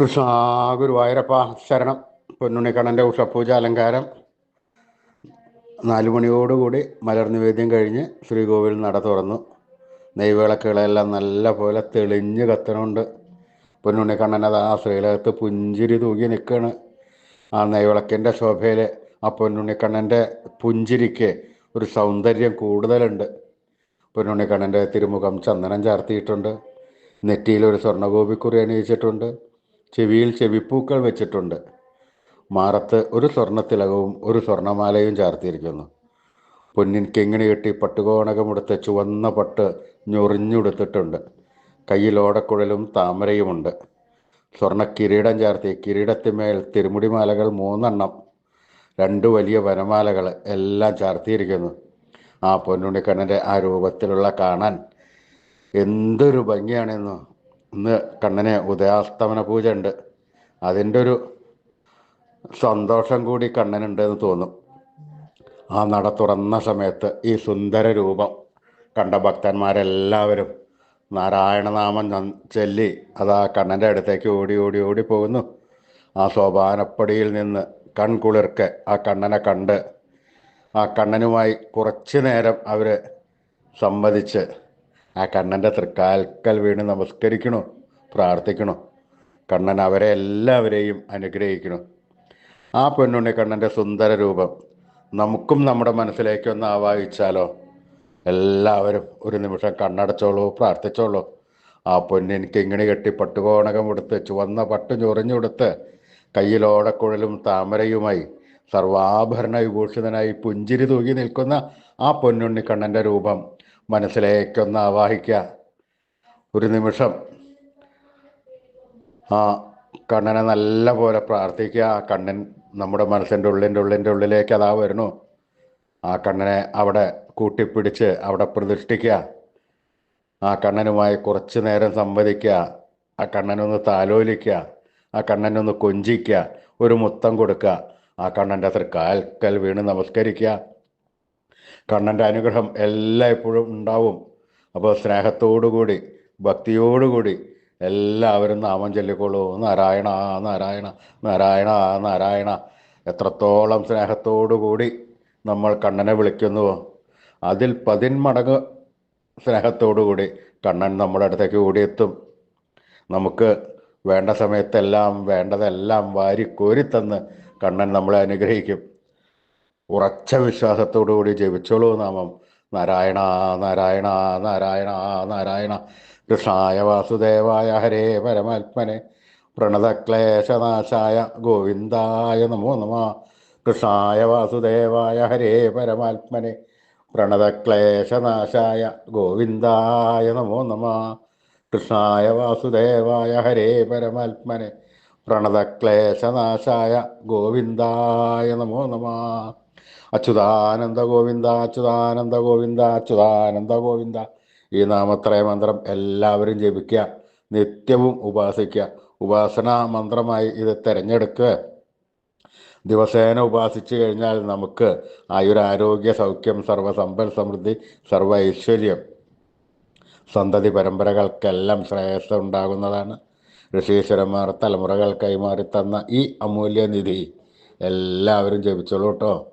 കൃഷ്ണ ഗുരുവായൂരപ്പ ശരണം. പൊന്നുണിക്കണ്ണന്റെ ഉഷപ്പൂജ അലങ്കാരം. നാലുമണിയോടുകൂടി മലർ നിവേദ്യം കഴിഞ്ഞ് ശ്രീകോവിൽ നട തുറന്നു. നെയ്വിളക്കുകളെല്ലാം നല്ല പോലെ തെളിഞ്ഞ് കത്തണുണ്ട് പൊന്നുണ്ണിക്കണ്ണൻ അത് ആ ശ്രീലകത്ത് പുഞ്ചിരി തൂങ്ങി നിൽക്കുകയാണ് ആ നെയ്വിളക്കിന്റെ ശോഭയിൽ ആ പൊന്നുണ്ണിക്കണ്ണന്റെ പുഞ്ചിരിക്ക് ഒരു സൗന്ദര്യം കൂടുതലുണ്ട്. പൊന്നുണ്ണിക്കണ്ണന്റെ തിരുമുഖം ചന്ദനം ചാർത്തിയിട്ടുണ്ട്. നെറ്റിയിൽ ഒരു സ്വർണഗോപിക്കുറി അണിയിച്ചിട്ടുണ്ട്. ചെവിയിൽ ചെവിപ്പൂക്കൾ വെച്ചിട്ടുണ്ട്. മാറത്ത് ഒരു സ്വർണത്തിലകവും ഒരു സ്വർണമാലയും ചാർത്തിയിരിക്കുന്നു. പൊന്നിൻ കിങ്ങിണി കെട്ടി പട്ടുകോണകമെടുത്ത് ചുവന്ന പട്ട് ഞൊറിഞ്ഞുടുത്തിട്ടുണ്ട്. കയ്യിൽ ഓടക്കുഴലും താമരയുമുണ്ട്. സ്വർണ കിരീടം ചാർത്തി കിരീടത്തിന്മേൽ തിരുമുടിമാലകൾ മൂന്നെണ്ണം രണ്ട് വലിയ വനമാലകൾ എല്ലാം ചാർത്തിയിരിക്കുന്നു. ആ പൊന്നുണിക്കണ്ണന്റെ ആ രൂപത്തിലുള്ള കാണാൻ എന്തൊരു ഭംഗിയാണെന്നോ. ഇന്ന് കണ്ണന് ഉദയാസ്തമന പൂജ ഉണ്ട് അതിന്റെ ഒരു സന്തോഷം കൂടി കണ്ണനുണ്ട് എന്ന് തോന്നും. ആ നട തുറന്ന സമയത്ത് ഈ സുന്ദര രൂപം കണ്ട ഭക്തന്മാരെല്ലാവരും നാരായണനാമം നാമം ചൊല്ലി അതാ കണ്ണന്റെ അടുത്തേക്ക് ഓടി ഓടി ഓടി പോകുന്നു. ആ സോപാനപ്പടിയിൽ നിന്ന് കൺകുളിർക്കെ ആ കണ്ണനെ കണ്ട് ആ കണ്ണനുമായി കുറച്ചു നേരം അവർ സംവദിച്ച് ആ കണ്ണന്റെ തൃക്കാൽക്കൽ വീണ് നമസ്കരിക്കണോ പ്രാർത്ഥിക്കണോ. കണ്ണൻ അവരെ എല്ലാവരെയും അനുഗ്രഹിക്കണോ. ആ പൊന്നുണ്ണി കണ്ണന്റെ സുന്ദര രൂപം നമുക്കും നമ്മുടെ മനസ്സിലേക്കൊന്ന് ആവാഹിച്ചാലോ? എല്ലാവരും ഒരു നിമിഷം കണ്ണടച്ചോളൂ പ്രാർത്ഥിച്ചോളൂ. ആ പൊന്ന് എനിക്ക് ഇങ്ങനെ കെട്ടി പട്ടുകോണകം കൊടുത്ത് ചുവന്ന പട്ടു ചൊറിഞ്ഞുകൊടുത്ത് കയ്യിലോടക്കുഴലും താമരയുമായി സർവാഭരണ വിഭൂഷിതനായി പുഞ്ചിരി തൂകി നിൽക്കുന്ന ആ പൊന്നുണ്ണി കണ്ണന്റെ രൂപം മനസ്സിലേക്കൊന്ന് ആവാഹിക്കുക ഒരു നിമിഷം. ആ കണ്ണനെ നല്ല പോലെ പ്രാർത്ഥിക്കുക. ആ കണ്ണൻ നമ്മുടെ മനസ്സിന്റെ ഉള്ളിന്റെ ഉള്ളിന്റെ ഉള്ളിലേക്ക് അതാ വരുന്നു. ആ കണ്ണനെ അവിടെ കൂട്ടിപ്പിടിച്ച് അവിടെ പ്രതിഷ്ഠിക്കുക. ആ കണ്ണനുമായി കുറച്ച് നേരം സംവദിക്കുക. ആ കണ്ണനൊന്ന് താലോലിക്കുക. ആ കണ്ണനൊന്ന് കൊഞ്ചിക്കുക. ഒരു മുത്തം കൊടുക്കുക. ആ കണ്ണന്റെ അത്ര കാൽക്കൽ വീണ് നമസ്കരിക്കുക. കണ്ണന്റെ അനുഗ്രഹം എല്ലായ്പ്പോഴും ഉണ്ടാവും. അപ്പോൾ സ്നേഹത്തോടുകൂടി ഭക്തിയോടുകൂടി എല്ലാവരും നാമം ചൊല്ലിക്കോളൂ നാരായണ നാരായണ നാരായണ നാരായണ. എത്രത്തോളം സ്നേഹത്തോടുകൂടി നമ്മൾ കണ്ണനെ വിളിക്കുന്നുവോ അതിൽ പതിന്മടങ്ങ് സ്നേഹത്തോടുകൂടി കണ്ണൻ നമ്മുടെ അടുത്തേക്ക് ഓടിയെത്തും. നമുക്ക് വേണ്ട സമയത്തെല്ലാം വേണ്ടതെല്ലാം വാരി കോരിത്തന്ന് കണ്ണൻ നമ്മളെ അനുഗ്രഹിക്കും. ഉറച്ച വിശ്വാസത്തോടു കൂടി ജപിച്ചോളൂ നാമം. നാരായണ നാരായണ നാരായണ നാരായണ. കൃഷ്ണായ വാസുദേവായ ഹരേ പരമാത്മനെ. പ്രണതക്ലേശനാശായ ഗോവിന്ദായ നമോ നമ. കൃഷ്ണായ വാസുദേവായ ഹരേ പരമാത്മനെ. പ്രണതക്ലേശനാശായ ഗോവിന്ദായ നമോ നമ. കൃഷ്ണായ വാസുദേവായ ഹരേ പരമാത്മനെ. പ്രണതക്ലേശനാശായ ഗോവിന്ദായ നമോ നമ. അച്യുതാനന്ദ ഗോവിന്ദ അച്യുതാനന്ദ ഗോവിന്ദ അച്യുതാനന്ദ ഗോവിന്ദ. ഈ നാമത്രയ മന്ത്രം എല്ലാവരും ജപിക്കുക നിത്യവും ഉപാസിക്കുക. ഉപാസനാ മന്ത്രമായി ഇത് തിരഞ്ഞെടുക്കുക. ദിവസേന ഉപാസിച്ചു കഴിഞ്ഞാൽ നമുക്ക് ആയുരാരോഗ്യ സൗഖ്യം സർവസമ്പൽ സമൃദ്ധി സർവ ഐശ്വര്യം സന്തതി പരമ്പരകൾക്കെല്ലാം ശ്രേയസ് ഉണ്ടാകുന്നതാണ്. ഋഷീശ്വരന്മാർ തലമുറകൾ കൈമാറി തന്ന ഈ അമൂല്യനിധി എല്ലാവരും ജപിച്ചോളൂ കേട്ടോ.